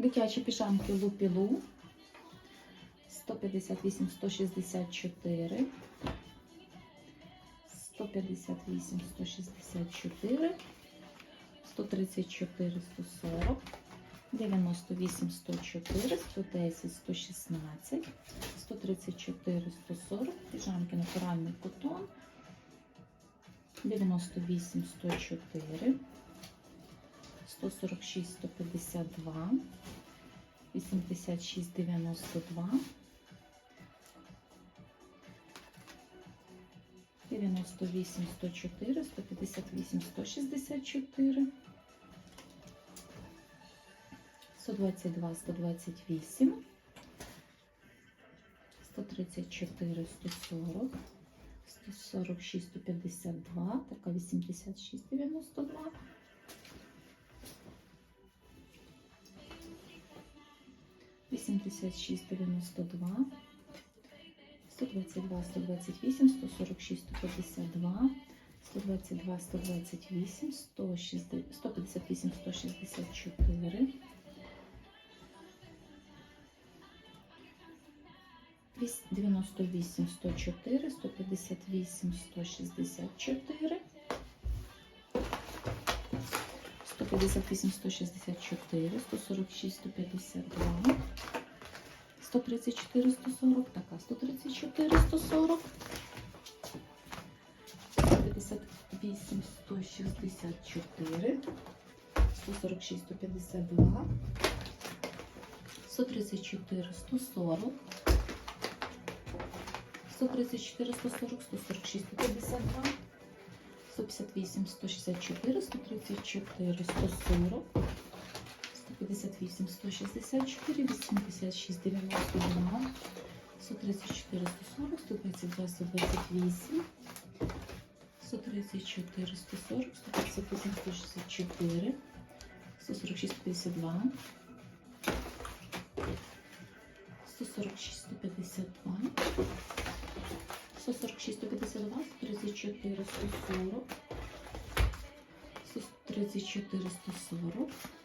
Дитячі піжамки Лупілу. 158 164 158 164 134 140 98 104 110 116 134 140 піжамки натуральний котон 98 104 146 152 86 92 98 104 158 164 122 128 134 140 146 152 така 86 92 86 92 122 128 146 152 122 128 160 158 164 98 104 158 164 158 164 146 152 134 140 така 134 140 158 164 146 152 134 140 134 140 146 152 158 164 134 140 158 164 86 92 134 140 122 128 134 140 158 164 146 52 146 152 146 152 134 140 134 140